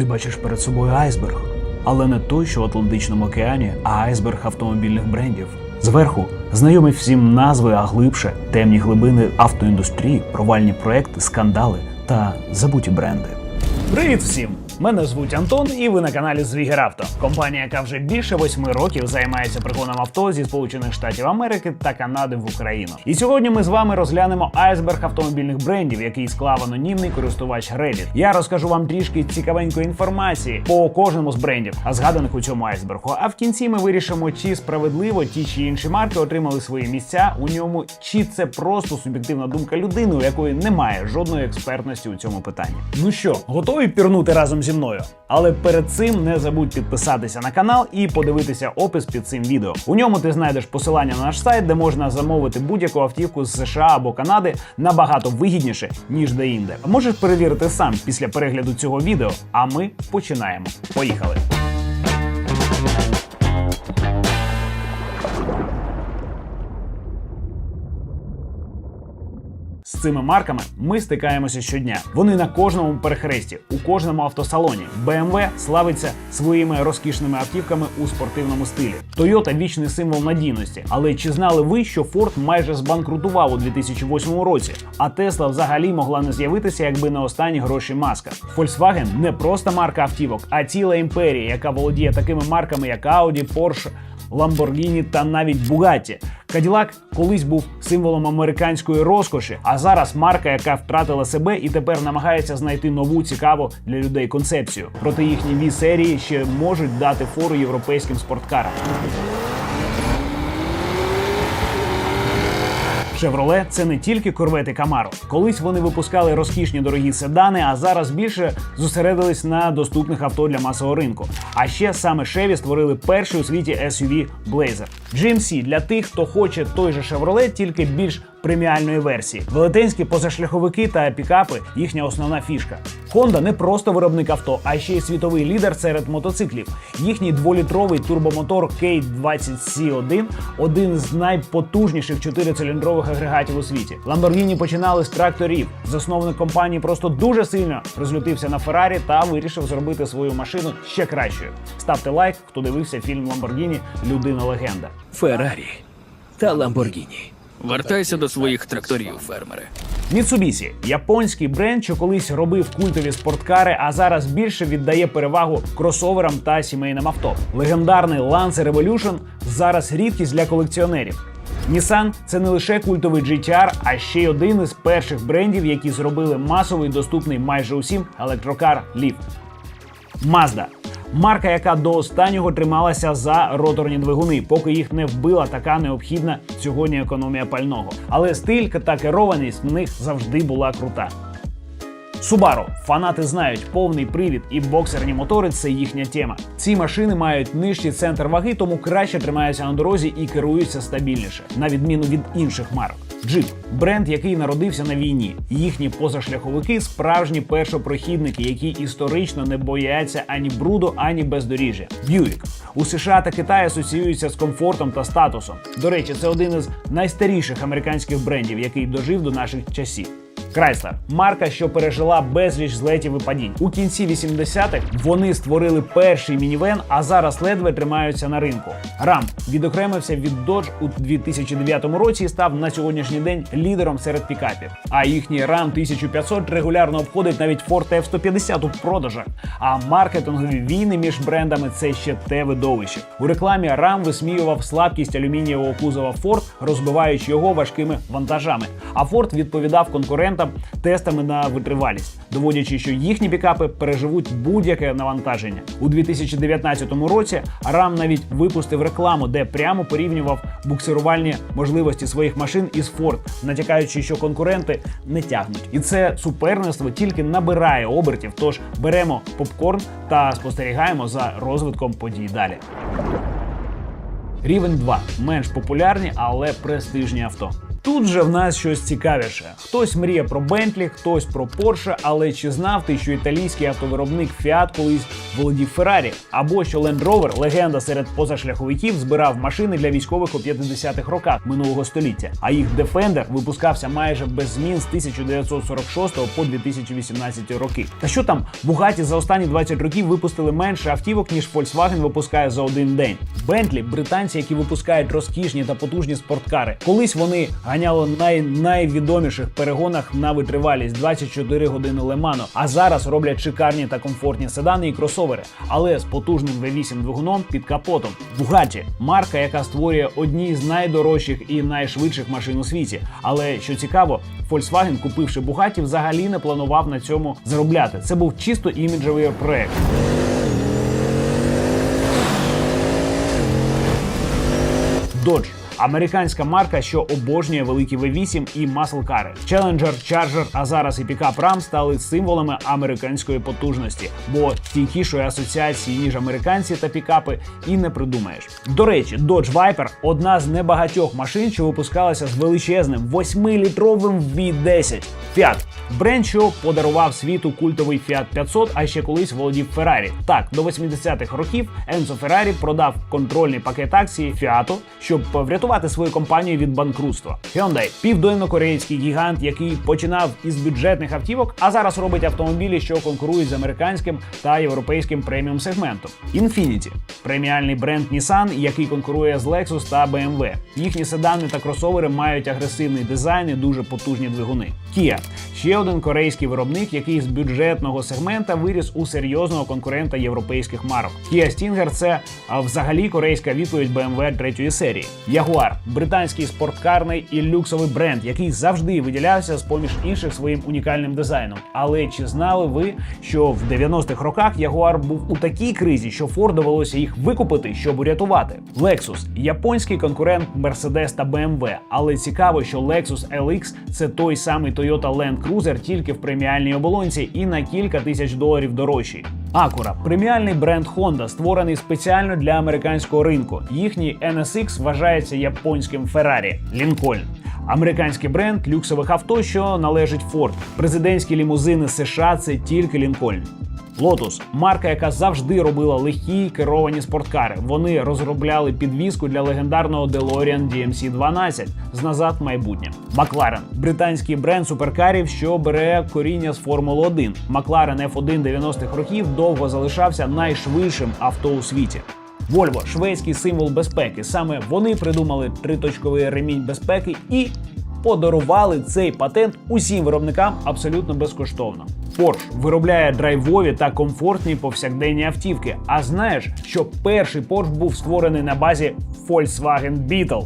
Ти бачиш перед собою айсберг, але не той, що в Атлантичному океані, а айсберг автомобільних брендів. Зверху знайомі всім назви, а глибше темні глибини автоіндустрії, провальні проекти, скандали та забуті бренди. Привіт всім! Мене звуть Антон, і ви на каналі Звігеравто. Компанія, яка вже більше восьми років займається пригоном авто зі Сполучених Штатів Америки та Канади в Україну. І сьогодні ми з вами розглянемо айсберг автомобільних брендів, який склав анонімний користувач Reddit. Я розкажу вам трішки цікавенької інформації по кожному з брендів, а згаданих у цьому айсбергу. А в кінці ми вирішимо, чи справедливо ті чи інші марки отримали свої місця у ньому, чи це просто суб'єктивна думка людини, у якої немає жодної експертності у цьому питанні. Ну що, готові пірнути разом зі мною? Але перед цим не забудь підписатися на канал і подивитися опис під цим відео. У ньому ти знайдеш посилання на наш сайт, де можна замовити будь-яку автівку з США або Канади набагато вигідніше ніж де-інде. Можеш перевірити сам після перегляду цього відео. А ми починаємо. Поїхали! Цими марками ми стикаємося щодня. Вони на кожному перехресті, у кожному автосалоні. BMW славиться своїми розкішними автівками у спортивному стилі. Toyota – вічний символ надійності. Але чи знали ви, що Ford майже збанкрутував у 2008 році? А Tesla взагалі могла не з'явитися, якби не останні гроші маска. Volkswagen не просто марка автівок, а ціла імперія, яка володіє такими марками, як Audi, Porsche, Lamborghini та навіть Bugatti. Cadillac колись був символом американської розкоші, а зараз марка, яка втратила себе і тепер намагається знайти нову цікаву для людей концепцію. Проте їхні ві серії ще можуть дати фору європейським спорткарам. Chevrolet – це не тільки корвети Camaro. Колись вони випускали розкішні дорогі седани, а зараз більше зосередились на доступних авто для масового ринку. А ще саме Chevy створили перший у світі SUV Blazer. GMC для тих, хто хоче той же Chevrolet, тільки більш преміальної версії. Велетенські позашляховики та пікапи їхня основна фішка. Honda не просто виробник авто, а ще й світовий лідер серед мотоциклів. Їхній дволітровий турбомотор K20C1 – один з найпотужніших чотирициліндрових агрегатів у світі. Lamborghini починали з тракторів. Засновник компанії просто дуже сильно розлютився на Феррарі та вирішив зробити свою машину ще кращою. Ставте лайк, хто дивився фільм Lamborghini Людина легенда. Феррарі та Ламборгіні. Вертайся до своїх тракторів, фермери. Mitsubishi – японський бренд, що колись робив культові спорткари, а зараз більше віддає перевагу кросоверам та сімейним авто. Легендарний Lancer Evolution зараз рідкість для колекціонерів. Nissan – це не лише культовий GTR, а ще й один із перших брендів, які зробили масовий доступний майже усім електрокар Leaf. Mazda – марка, яка до останнього трималася за роторні двигуни, поки їх не вбила така необхідна сьогодні економія пального. Але стиль та керованість в них завжди була крута. Subaru. фанати знають, повний привід і боксерні мотори це їхня тема. Ці машини мають нижчий центр ваги, тому краще тримаються на дорозі і керуються стабільніше, на відміну від інших марок. Jeep – бренд, який народився на війні. Їхні позашляховики справжні першопрохідники, які історично не бояться ані бруду, ані бездоріжжя. Buick – у США та Китаї асоціюється з комфортом та статусом. До речі, це один із найстаріших американських брендів, який дожив до наших часів. Chrysler – марка, що пережила безліч злетів і падінь. У кінці 80-х вони створили перший мінівен, а зараз ледве тримаються на ринку. Ram відокремився від Dodge у 2009 році і став на сьогоднішній день лідером серед пікапів. А їхній Ram 1500 регулярно обходить навіть Ford F-150 у продажах. А маркетингові війни між брендами це ще те видовище. У рекламі Ram висміював слабкість алюмінієвого кузова Ford, розбиваючи його важкими вантажами. А Ford відповідав конкурентам тестами на витривалість, доводячи, що їхні пікапи переживуть будь-яке навантаження. У 2019 році Ram навіть випустив рекламу, де прямо порівнював буксирувальні можливості своїх машин із Ford, натякаючи, що конкуренти не тягнуть. І це суперництво тільки набирає обертів. Тож беремо попкорн та спостерігаємо за розвитком подій далі. Рівень 2 менш популярні, але престижні авто. Тут же в нас щось цікавіше. Хтось мріє про Бентлі, хтось про Porsche, але чи знав ти, що італійський автовиробник Fiat колись володів Феррарі, або що Land Rover, легенда серед позашляховиків, збирав машини для військових у 50-х роках минулого століття. А їх Defender випускався майже без змін з 1946 по 2018 роки. Та що там Бугаті за останні 20 років випустили менше автівок ніж Volkswagen випускає за один день. Бентлі британці, які випускають розкішні та потужні спорткари. Колись вони ганяли най найвідоміших перегонах на витривалість 24 години Леману. А зараз роблять шикарні та комфортні седани і кросовери, але з потужним V8 двигуном під капотом. Bugatti – марка, яка створює одні з найдорожчих і найшвидших машин у світі. Але що цікаво, Volkswagen, купивши Bugatti, взагалі не планував на цьому заробляти. Це був чисто іміджовий проект. Dodge – американська марка, що обожнює великі V8 і маслкари. Challenger, Charger, а зараз і пікап Ram стали символами американської потужності, бо стійкішої асоціації ніж американці та пікапи і не придумаєш. До речі, Dodge Viper – одна з небагатьох машин, що випускалася з величезним 8-літровим V10. Fiat – бренд, що подарував світу культовий Fiat 500, а ще колись володів Ferrari. Так, до 80-х років Енцо Феррарі продав контрольний пакет акцій Fiat, щоб врятувати свою компанію від банкрутства. Hyundai – південнокорейський гігант, який починав із бюджетних автівок, а зараз робить автомобілі, що конкурують з американським та європейським преміум сегментом. Infiniti – преміальний бренд Nissan, який конкурує з Lexus та BMW. Їхні седани та кросовери мають агресивний дизайн і дуже потужні двигуни. Kia – ще один корейський виробник, який з бюджетного сегмента виріс у серйозного конкурента європейських марок. Kia Stinger – це взагалі корейська відповідь BMW третьої серії. Jaguar – британський спорткарний і люксовий бренд, який завжди виділявся з поміж інших своїм унікальним дизайном. Але чи знали ви, що в 90-х роках Jaguar був у такій кризі, що Ford довелося їх викупити, щоб урятувати? Lexus – японський конкурент Mercedes та BMW. Але цікаво, що Lexus LX – це той самий Toyota Land Cruiser, тільки в преміальній оболонці і на кілька тисяч доларів дорожчий. Acura – преміальний бренд Honda, створений спеціально для американського ринку. Їхній NSX вважається японським Ferrari. Lincoln – американський бренд люксових авто, що належить Ford. Президентські лімузини США це тільки Lincoln. Lotus – марка, яка завжди робила легкі керовані спорткари. Вони розробляли підвізку для легендарного DeLorean DMC-12 з назад в майбутнє. McLaren – британський бренд суперкарів, що бере коріння з Формули 1. McLaren F1 90-х років довго залишався найшвидшим авто у світі. Volvo – шведський символ безпеки. Саме вони придумали триточковий ремінь безпеки і подарували цей патент усім виробникам абсолютно безкоштовно. Porsche виробляє драйвові та комфортні повсякденні автівки. А знаєш, що перший Porsche був створений на базі Volkswagen Beetle.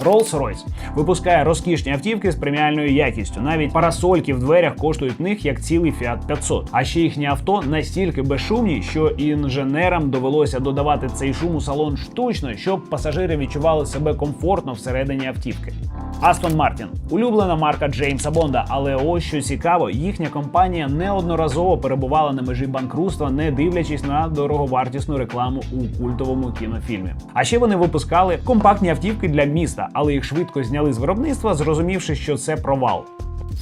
Rolls-Royce випускає розкішні автівки з преміальною якістю. Навіть парасольки в дверях коштують в них як цілий Fiat 500. А ще їхні авто настільки безшумні, що інженерам довелося додавати цей шум у салон штучно, щоб пасажири відчували себе комфортно всередині автівки. Aston Martin – улюблена марка Джеймса Бонда, але ось що цікаво, їхня компанія неодноразово перебувала на межі банкрутства, не дивлячись на дороговартісну рекламу у культовому кінофільмі. А ще вони випускали компактні автівки для міста, але їх швидко зняли з виробництва, зрозумівши, що це провал.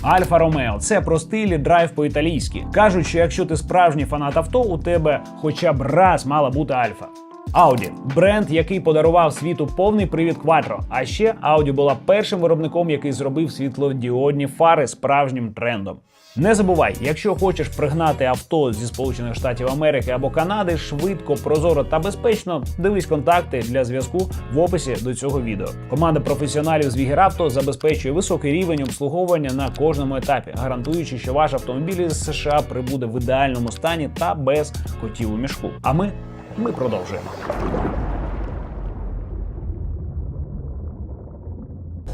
Альфа Ромео це про стиль і драйв по-італійськи. Кажуть, що якщо ти справжній фанат авто, у тебе хоча б раз мала бути альфа. Audi – бренд, який подарував світу повний привід Quattro. А ще Audi була першим виробником, який зробив світлодіодні фари справжнім трендом. Не забувай, якщо хочеш пригнати авто зі Сполучених Штатів Америки або Канади швидко, прозоро та безпечно, дивись контакти для зв'язку в описі до цього відео. Команда професіоналів з Вігеравто забезпечує високий рівень обслуговування на кожному етапі, гарантуючи, що ваш автомобіль із США прибуде в ідеальному стані та без котів у мішку. А ми, ми продовжуємо.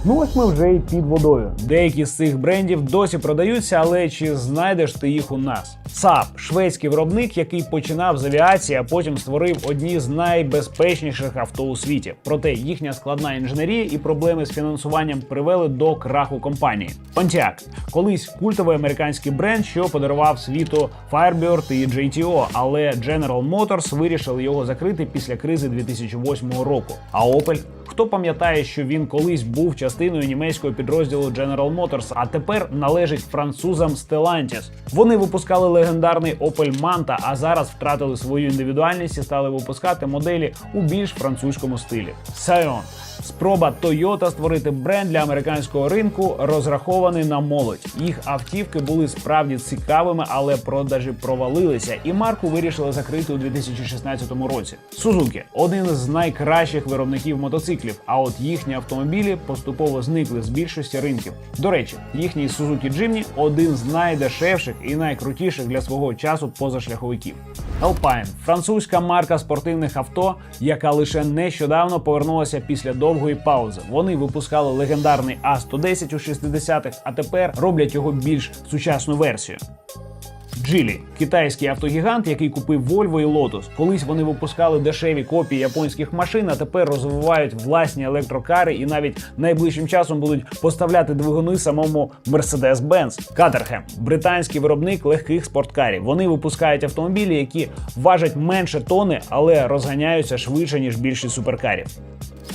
Ну ось ми вже і під водою. Деякі з цих брендів досі продаються, але чи знайдеш ти їх у нас? САП шведський виробник, який починав з авіації, а потім створив одні з найбезпечніших авто у світі. Проте їхня складна інженерія і проблеми з фінансуванням привели до краху компанії. Pontiac – колись культовий американський бренд, що подарував світу Firebird і JTO, але General Motors вирішили його закрити після кризи 2008 року. А Opel? Хто пам'ятає, що він колись був частиною німецького підрозділу General Motors, а тепер належить французам Stellantis. Вони випускали легендарний Opel Manta, а зараз втратили свою індивідуальність і стали випускати моделі у більш французькому стилі. Scion. Спроба Toyota створити бренд для американського ринку розрахований на молодь. Їх автівки були справді цікавими, але продажі провалилися, і марку вирішили закрити у 2016 році. Suzuki – один з найкращих виробників мотоциклів. А от їхні автомобілі поступово зникли з більшості ринків. До речі, їхній Suzuki Jimny – один з найдешевших і найкрутіших для свого часу позашляховиків. Alpine – французька марка спортивних авто, яка лише нещодавно повернулася після довгої паузи. Вони випускали легендарний А110 у 60-х, а тепер роблять його більш сучасну версію. Geely – китайський автогігант, який купив Volvo і Lotus. Колись вони випускали дешеві копії японських машин, а тепер розвивають власні електрокари і навіть найближчим часом будуть поставляти двигуни самому Mercedes-Benz. Caterham – британський виробник легких спорткарів. Вони випускають автомобілі, які важать менше тони, але розганяються швидше ніж більшість суперкарів.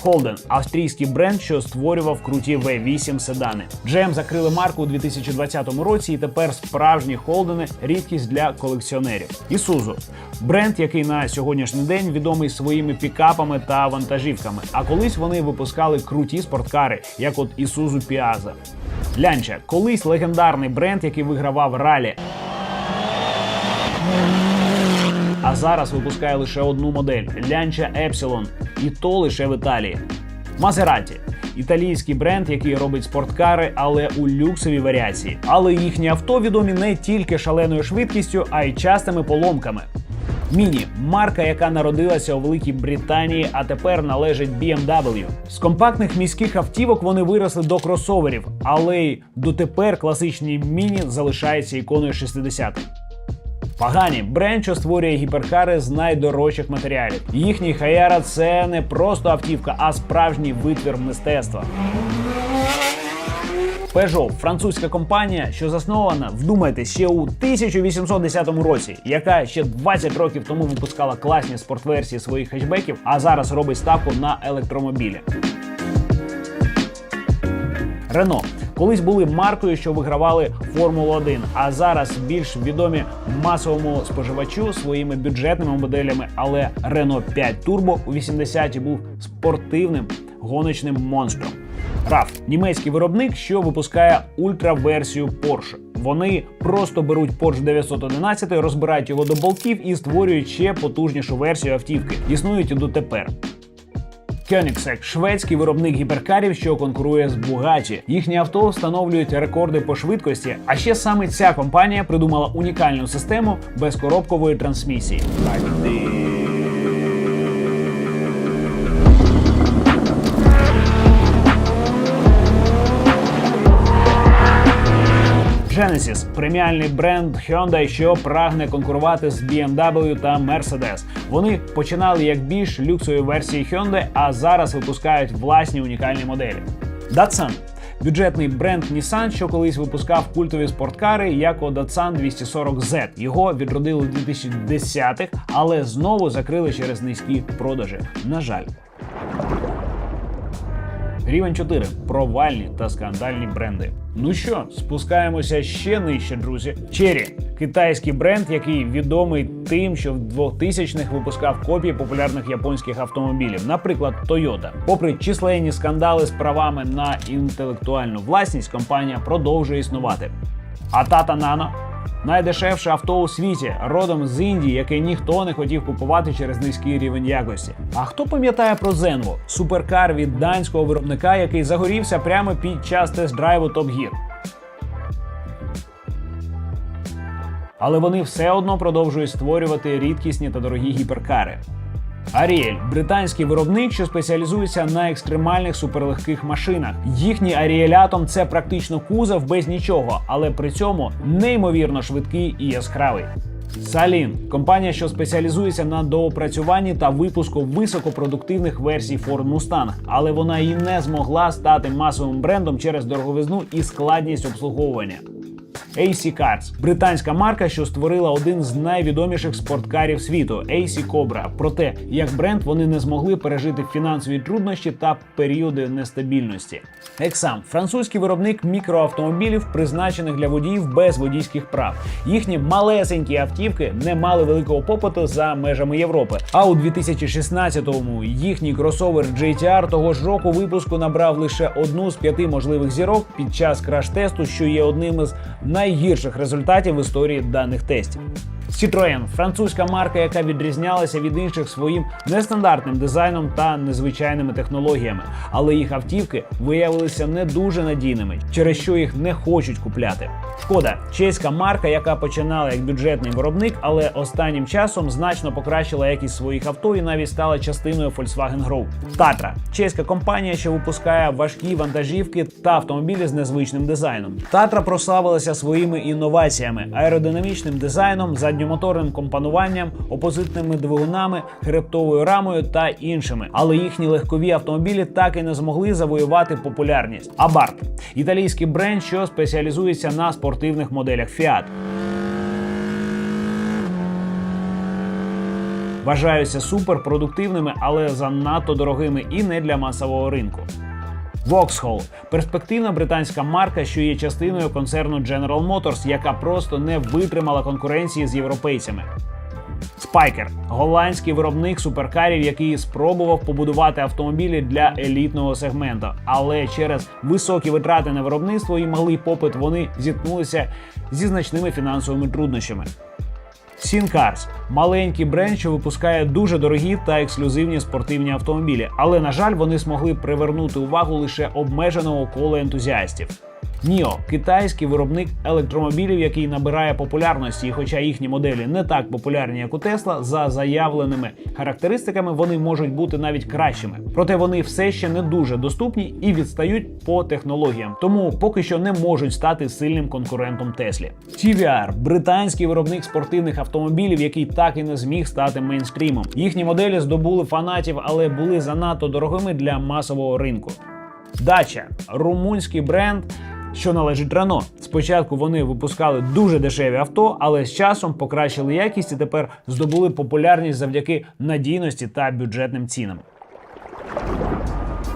Holden – австрійський бренд, що створював круті V8 седани. GM закрили марку у 2020 році, і тепер справжні Холдени – рідкість для колекціонерів. Isuzu – бренд, який на сьогоднішній день відомий своїми пікапами та вантажівками. А колись вони випускали круті спорткари, як от Isuzu Piazza. Lancia – колись легендарний бренд, який вигравав ралі. Зараз випускає лише одну модель Lancia Epsilon, і то лише в Італії. Maserati – італійський бренд, який робить спорткари, але у люксовій варіації. Але їхні авто відомі не тільки шаленою швидкістю, а й частими поломками. Міні марка, яка народилася у Великій Британії, а тепер належить BMW. З компактних міських автівок вони виросли до кросоверів, але й дотепер класичні міні залишаються іконою 60-х. Пагані бренд, що створює гіперкари з найдорожчих матеріалів. Їхній Хаяра це не просто автівка, а справжній витвір мистецтва. Peugeot – французька компанія, що заснована, вдумайтесь, ще у 1810 році, яка ще 20 років тому випускала класні спортверсії своїх хетчбеків, а зараз робить ставку на електромобілі. Рено колись були маркою, що вигравали Формулу 1, а зараз більш відомі масовому споживачу своїми бюджетними моделями. Але Renault 5 Turbo у 80-ті був спортивним гоночним монстром. RAF – німецький виробник, що випускає ультраверсію Porsche. Вони просто беруть Porsche 911, розбирають його до болтів і створюють ще потужнішу версію автівки. Існують і дотепер. Koenigsegg – шведський виробник гіперкарів, що конкурує з Bugatti. Їхні авто встановлюють рекорди по швидкості. А ще саме ця компанія придумала унікальну систему безкоробкової трансмісії. Genesis – преміальний бренд Hyundai, що прагне конкурувати з BMW та Mercedes. Вони починали як більш люксові версії Hyundai, а зараз випускають власні унікальні моделі. Datsun – бюджетний бренд Nissan, що колись випускав культові спорткари, як у Datsun 240Z. Його відродили у 2010-х, але знову закрили через низькі продажі. На жаль. Рівень 4. провальні та скандальні бренди. Ну що, спускаємося ще нижче, друзі. Cherry – китайський бренд, який відомий тим, що в 2000-х випускав копії популярних японських автомобілів, наприклад, Toyota. Попри численні скандали з правами на інтелектуальну власність, компанія продовжує існувати. А Tata Nano Найдешевше авто у світі, родом з Індії, яке ніхто не хотів купувати через низький рівень якості. А хто пам'ятає про Зенву? – суперкар від данського виробника, який загорівся прямо під час тест-драйву Top Gear? Але вони все одно продовжують створювати рідкісні та дорогі гіперкари. Аріель британський виробник, що спеціалізується на екстремальних суперлегких машинах. Їхній Аріелятом це практично кузов без нічого, але при цьому неймовірно швидкий і яскравий. Салін компанія, що спеціалізується на доопрацюванні та випуску високопродуктивних версій Ford Mustang, але вона і не змогла стати масовим брендом через дороговизну і складність обслуговування. AC Cars – британська марка, що створила один з найвідоміших спорткарів світу AC Cobra. Проте, як бренд, вони не змогли пережити фінансові труднощі та періоди нестабільності. Ексам французький виробник мікроавтомобілів, призначених для водіїв без водійських прав. Їхні малесенькі автівки не мали великого попиту за межами Європи. А у 2016-му їхній кросовер GTR того ж року випуску набрав лише одну з п'яти можливих зірок під час краш-тесту, що є одним із найгірших результатів в історії даних тестів. Citroën – французька марка, яка відрізнялася від інших своїм нестандартним дизайном та незвичайними технологіями, але їх автівки виявилися не дуже надійними, через що їх не хочуть купляти. Шкода чеська марка, яка починала як бюджетний виробник, але останнім часом значно покращила якість своїх авто і навіть стала частиною Volkswagen Group. Татра чеська компанія, що випускає важкі вантажівки та автомобілі з незвичним дизайном. Татра прославилася своїми інноваціями, аеродинамічним дизайном, задньомоторним компонуванням, опозитними двигунами, хребтовою рамою та іншими. Але їхні легкові автомобілі так і не змогли завоювати популярність. Абарт італійський бренд, що спеціалізується на спортивних моделях Fiat. Вважаються суперпродуктивними, але занадто дорогими і не для масового ринку. Vauxhall – перспективна британська марка, що є частиною концерну General Motors, яка просто не витримала конкуренції з європейцями. Спайкер голландський виробник суперкарів, який спробував побудувати автомобілі для елітного сегменту, але через високі витрати на виробництво і малий попит вони зіткнулися зі значними фінансовими труднощами. Сінкарс маленький бренд, що випускає дуже дорогі та ексклюзивні спортивні автомобілі, але на жаль, вони змогли привернути увагу лише обмеженого кола ентузіастів. Ніо китайський виробник електромобілів, який набирає популярності, і хоча їхні моделі не так популярні, як у Тесла, за заявленими характеристиками вони можуть бути навіть кращими. Проте вони все ще не дуже доступні і відстають по технологіям, тому поки що не можуть стати сильним конкурентом Теслі. TVR – британський виробник спортивних автомобілів, який так і не зміг стати мейнстрімом. Їхні моделі здобули фанатів, але були занадто дорогими для масового ринку. Дача румунський бренд. Що належить Рено. Спочатку вони випускали дуже дешеві авто, але з часом покращили якість і тепер здобули популярність завдяки надійності та бюджетним цінам.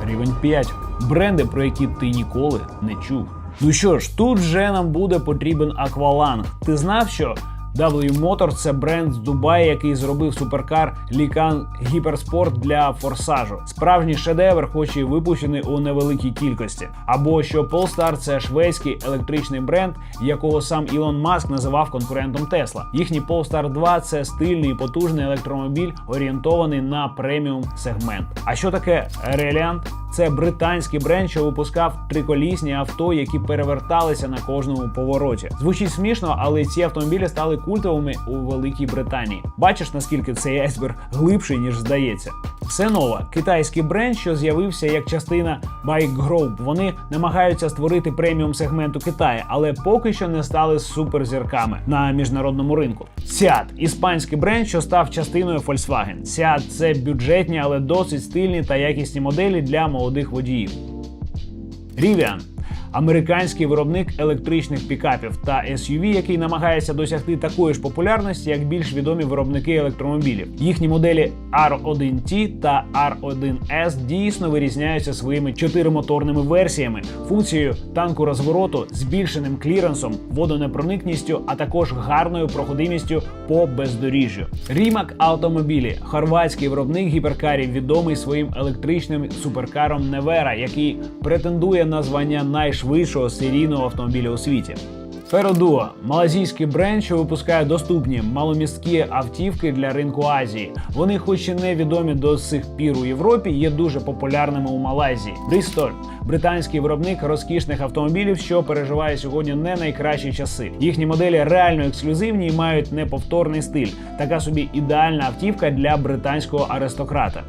Рівень 5. Бренди, про які ти ніколи не чув. Ну що ж, тут вже нам буде потрібен акваланг. Ти знав, що W Motor – це бренд з Дубаї, який зробив суперкар Лікан Гіперспорт для форсажу. Справжній шедевр, хоч і випущений у невеликій кількості. Або що Polestar – це шведський електричний бренд, якого сам Ілон Маск називав конкурентом Тесла. Їхній Polestar 2 – це стильний і потужний електромобіль, орієнтований на преміум сегмент. А що таке Reliant? Це британський бренд, що випускав триколісні авто, які переверталися на кожному повороті. Звучить смішно, але ці автомобілі стали культовими у Великій Британії. Бачиш, наскільки цей айсберг глибший ніж здається. Все нове китайський бренд, що з'явився як частина Bike Group. Вони намагаються створити преміум сегменту Китаю, але поки що не стали суперзірками на міжнародному ринку. Seat – іспанський бренд, що став частиною Volkswagen. Seat – це бюджетні, але досить стильні та якісні моделі для молодих водіїв. Rivian американський виробник електричних пікапів та SUV, який намагається досягти такої ж популярності, як більш відомі виробники електромобілів. Їхні моделі R1T та R1S дійсно вирізняються своїми чотиримоторними версіями, функцією танку розвороту, збільшеним кліренсом, водонепроникністю, а також гарною проходимістю по бездоріжжю. Рімак автомобілі хорватський виробник гіперкарів, відомий своїм електричним суперкаром Невера, який претендує на звання найшвидшого серійного автомобіля у світі. Феродуо малазійський бренд, що випускає доступні маломісткі автівки для ринку Азії. Вони, хоч і не відомі до сих пір у Європі, є дуже популярними у Малайзії. Bristol – британський виробник розкішних автомобілів, що переживає сьогодні не найкращі часи. Їхні моделі реально ексклюзивні і мають неповторний стиль. Така собі ідеальна автівка для британського аристократа.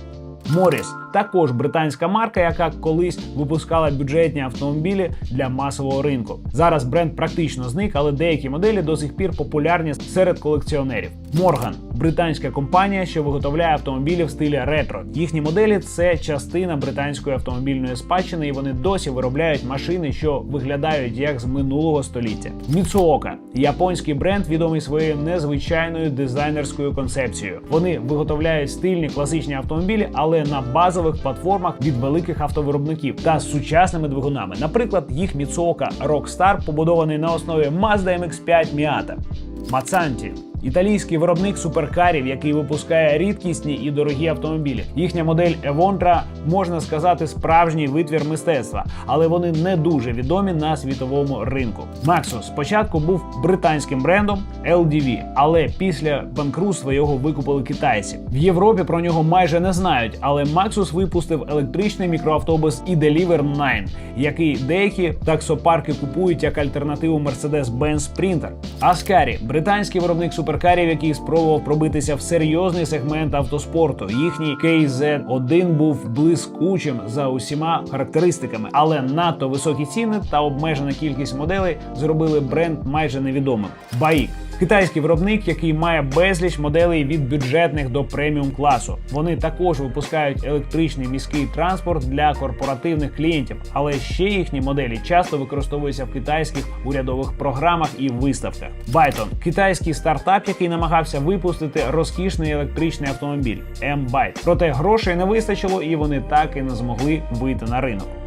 Моріс також британська марка, яка колись випускала бюджетні автомобілі для масового ринку. Зараз бренд практично зник, але деякі моделі до сих пір популярні серед колекціонерів. Морган британська компанія, що виготовляє автомобілі в стилі ретро. Їхні моделі це частина британської автомобільної спадщини, і вони досі виробляють машини, що виглядають як з минулого століття. Mitsuoka – японський бренд, відомий своєю незвичайною дизайнерською концепцією. Вони виготовляють стильні класичні автомобілі, але на базових платформах від великих автовиробників та з сучасними двигунами. Наприклад, їх міцока Rockstar побудований на основі Mazda MX-5 Miata. Мацанті італійський виробник суперкарів, який випускає рідкісні і дорогі автомобілі. Їхня модель Евонтра можна сказати справжній витвір мистецтва, але вони не дуже відомі на світовому ринку. Maxus спочатку був британським брендом LDV, але після банкрутства його викупили китайці. В Європі про нього майже не знають, але Maxus випустив електричний мікроавтобус e-Deliver 9, який деякі таксопарки купують як альтернативу Mercedes-Benz Sprinter. Ascari – британський виробник суперкарів, який спробував пробитися в серйозний сегмент автоспорту. Їхній KZ-1 був блискучим за усіма характеристиками, але надто високі ціни та обмежена кількість моделей зробили бренд майже невідомим. Баїк Китайський виробник, який має безліч моделей від бюджетних до преміум класу. Вони також випускають електричний міський транспорт для корпоративних клієнтів, але ще їхні моделі часто використовуються в китайських урядових програмах і виставках. Byton – китайський стартап, який намагався випустити розкішний електричний автомобіль M-Byte. Проте грошей не вистачило, і вони так і не змогли вийти на ринок.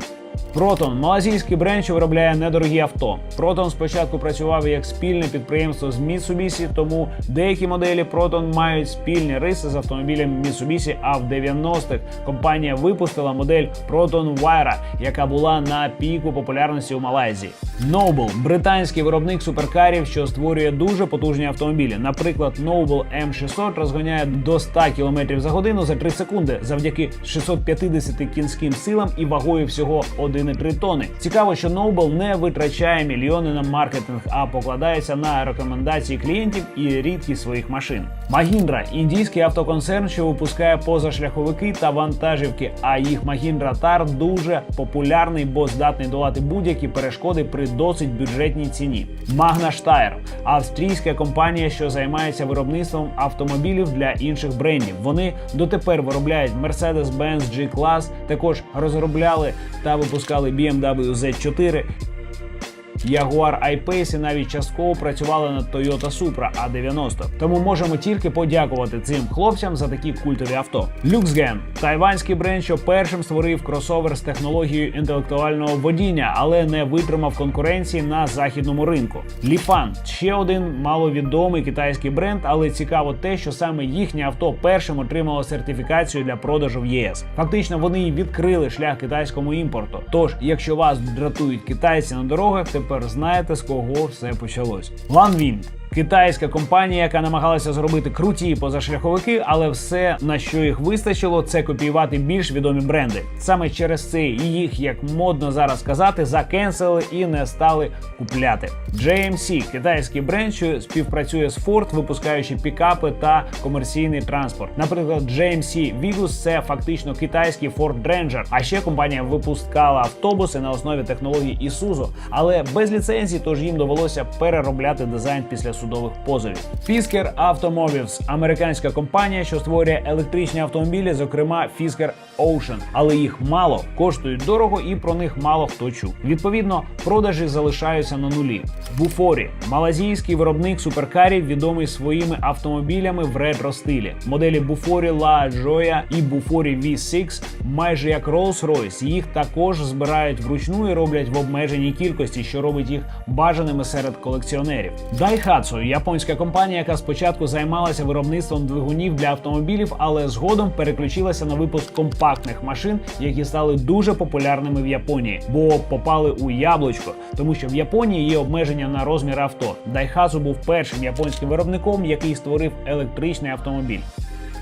Proton – малазійський бренд, що виробляє недорогі авто. Proton спочатку працював як спільне підприємство з Mitsubishi, тому деякі моделі Proton мають спільні риси з автомобілем Mitsubishi, а в 90-х компанія випустила модель Proton Wire, яка була на піку популярності у Малайзії. Noble – британський виробник суперкарів, що створює дуже потужні автомобілі. Наприклад, Noble M600 розганяє до 100 км за годину за 3 секунди завдяки 650 кінським силам і вагою всього 1,3 тони. Цікаво, що Noble не витрачає мільйони на маркетинг, а покладається на рекомендації клієнтів і рідкість своїх машин. Mahindra – індійський автоконцерн, що випускає позашляховики та вантажівки. А їх Mahindra Tar дуже популярний, бо здатний долати будь-які перешкоди при досить бюджетній ціні. Magna Steyr – австрійська компанія, що займається виробництвом автомобілів для інших брендів. Вони дотепер виробляють Mercedes-Benz G-Class, також розробляли та випускали BMW Z4, Jaguar I-Pace і навіть частково працювали над Toyota Supra A90. Тому можемо тільки подякувати цим хлопцям за такі культові авто. Luxgen – тайванський бренд, що першим створив кросовер з технологією інтелектуального водіння, але не витримав конкуренції на західному ринку. Lifan – ще один маловідомий китайський бренд, але цікаво те, що саме їхнє авто першим отримало сертифікацію для продажу в ЄС. Фактично, вони відкрили шлях китайському імпорту. Тож, якщо вас дратують китайці на дорогах, тепер знаєте з кого все почалось. Лан Lanwind Китайська компанія, яка намагалася зробити круті позашляховики, але все на що їх вистачило, це копіювати більш відомі бренди. Саме через це їх, як модно зараз казати, закенсели і не стали купляти. JMC – китайський бренд, що співпрацює з Ford, випускаючи пікапи та комерційний транспорт. Наприклад, JMC Vigus – це фактично китайський Ford Ranger. А ще компанія випускала автобуси на основі технологій Isuzu, але без ліцензій, тож їм довелося переробляти дизайн після судових позовів. Fisker Automobiles – американська компанія, що створює електричні автомобілі, зокрема Fisker Ocean. Але їх мало, коштують дорого і про них мало хто чув. Відповідно, продажі залишаються на нулі. Буфорі малазійський виробник суперкарів, відомий своїми автомобілями в ретро стилі. Моделі Буфорі La Joya і Буфорі V6 майже як Rolls-Royce. Їх також збирають вручну і роблять в обмеженій кількості, що робить їх бажаними серед колекціонерів. Daihatsu – японська компанія, яка спочатку займалася виробництвом двигунів для автомобілів, але згодом переключилася на випуск компактних машин, які стали дуже популярними в Японії, бо попали у яблучко, тому що в Японії є обмеження на розмір авто. Daihatsu був першим японським виробником, який створив електричний автомобіль.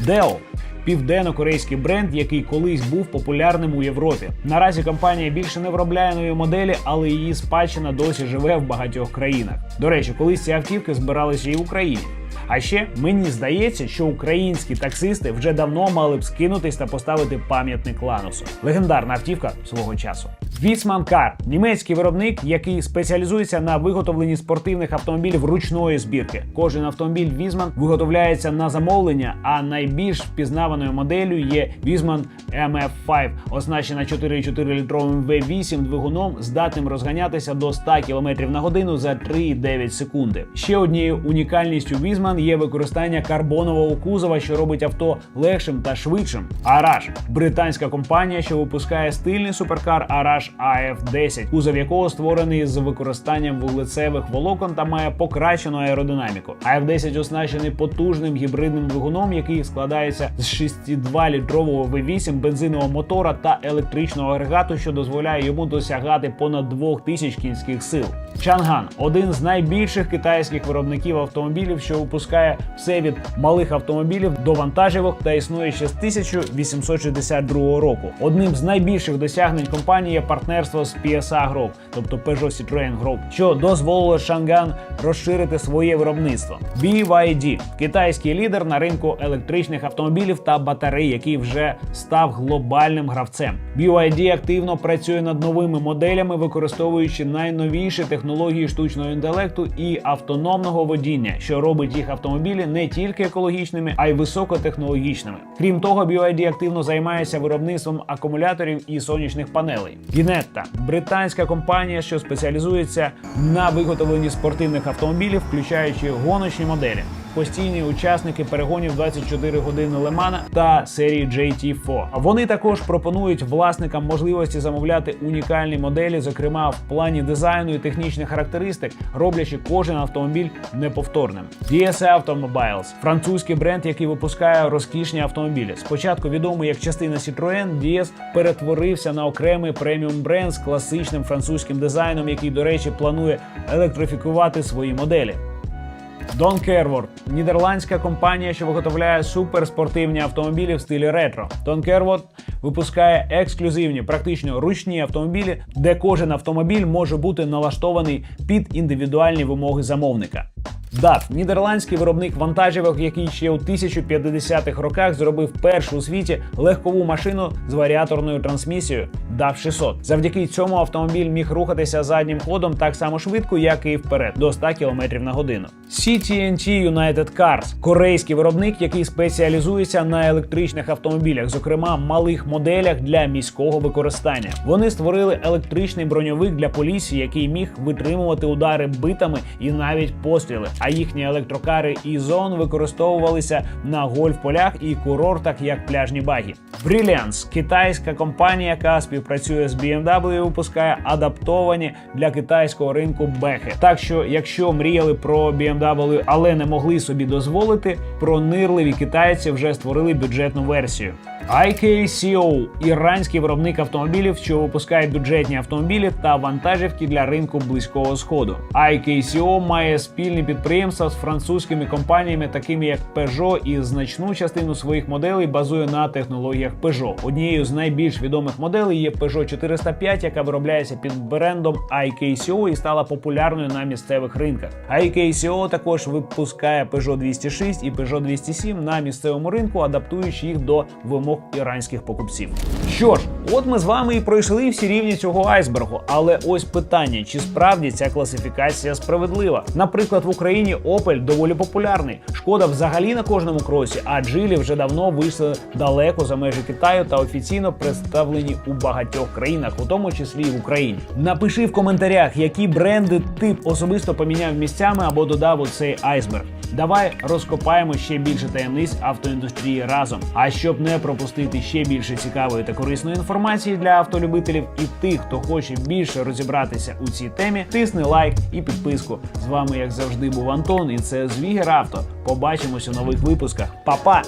Deo – південно-корейський бренд, який колись був популярним у Європі. Наразі компанія більше не виробляє нові моделі, але її спадщина досі живе в багатьох країнах. До речі, колись ці автівки збиралися і в Україні. А ще мені здається, що українські таксисти вже давно мали б скинутись та поставити пам'ятник Ланусу. Легендарна автівка свого часу. Вісман Кар німецький виробник, який спеціалізується на виготовленні спортивних автомобілів ручної збірки. Кожен автомобіль Візман виготовляється на замовлення, а найбільш впізнаваною моделлю є Візман MF5, оснащена 4,4 літровим V8 двигуном, здатним розганятися до 100 км на годину за 3,9 секунди. Ще однією унікальністю Візман є використання карбонового кузова, що робить авто легшим та швидшим. Араш британська компанія, що випускає стильний суперкар Arash AF10, кузов якого створений з використанням вуглецевих волокон та має покращену аеродинаміку. AF10 оснащений потужним гібридним двигуном, який складається з 6,2 літрового V8 бензинового мотора та електричного агрегату, що дозволяє йому досягати понад 2000 кінських сил. Чанган один з найбільших китайських виробників автомобілів, що випускає все від малих автомобілів до вантажівок та існує ще з 1862 року. Одним з найбільших досягнень компанії є партнерство з PSA Group, тобто Peugeot Citroën Group, що дозволило Шанган розширити своє виробництво. BYD – китайський лідер на ринку електричних автомобілів та батарей, який вже став глобальним гравцем. BYD активно працює над новими моделями, використовуючи найновіші технології штучного інтелекту і автономного водіння, що робить їх автомобілі не тільки екологічними, а й високотехнологічними. Крім того, BYD активно займається виробництвом акумуляторів і сонячних панелей. Гінетта британська компанія, що спеціалізується на виготовленні спортивних автомобілів, включаючи гоночні моделі. Постійні учасники перегонів 24 години Лемана та серії JT4. Вони також пропонують власникам можливості замовляти унікальні моделі, зокрема в плані дизайну і технічних характеристик, роблячи кожен автомобіль неповторним. DS Automobiles – французький бренд, який випускає розкішні автомобілі. Спочатку відомий як частина Citroën, DS перетворився на окремий преміум бренд з класичним французьким дизайном, який, до речі, планує електрифікувати свої моделі. Don Kerworth – нідерландська компанія, що виготовляє суперспортивні автомобілі в стилі ретро. Don Kerworth випускає ексклюзивні, практично ручні автомобілі, де кожен автомобіль може бути налаштований під індивідуальні вимоги замовника. DAF – нідерландський виробник вантажівок, який ще у 1050-х роках зробив першу у світі легкову машину з варіаторною трансмісією DAF 600. Завдяки цьому автомобіль міг рухатися заднім ходом так само швидко, як і вперед, до 100 км на годину. CTNT United Cars – корейський виробник, який спеціалізується на електричних автомобілях, зокрема малих моделях для міського використання. Вони створили електричний броньовик для поліції, який міг витримувати удари битами і навіть постріли. А їхні електрокари і зон використовувалися на гольф-полях і курортах як пляжні багі. Brilliance – китайська компанія, яка співпрацює з BMW, і випускає адаптовані для китайського ринку бехи. Так що, якщо мріяли про BMW, але не могли собі дозволити, пронирливі китайці вже створили бюджетну версію. IKCO – іранський виробник автомобілів, що випускає бюджетні автомобілі та вантажівки для ринку близького сходу. IKCO має спільні підприємства з французькими компаніями, такими як Peugeot, і значну частину своїх моделей базує на технологіях Peugeot. Однією з найбільш відомих моделей є Peugeot 405, яка виробляється під брендом IKCO і стала популярною на місцевих ринках. IKCO також випускає Peugeot 206 і Peugeot 207 на місцевому ринку, адаптуючи їх до вимог іранських покупців. Що ж, от ми з вами і пройшли всі рівні цього айсбергу. Але ось питання: чи справді ця класифікація справедлива? Наприклад, в Україні Opel доволі популярний. Шкода взагалі на кожному кросі, а джилі вже давно вийшли далеко за межі Китаю та офіційно представлені у багатьох країнах, у тому числі і в Україні. Напиши в коментарях, які бренди ти особисто поміняв місцями або додав у цей айсберг. Давай розкопаємо ще більше таємниць автоіндустрії разом. А щоб не пропустити ще більше цікавої та корисної інформації для автолюбителів і тих, хто хоче більше розібратися у цій темі, тисни лайк і підписку. З вами, як завжди, був Антон, і це Звігер Авто. Побачимось у нових випусках. Па-па!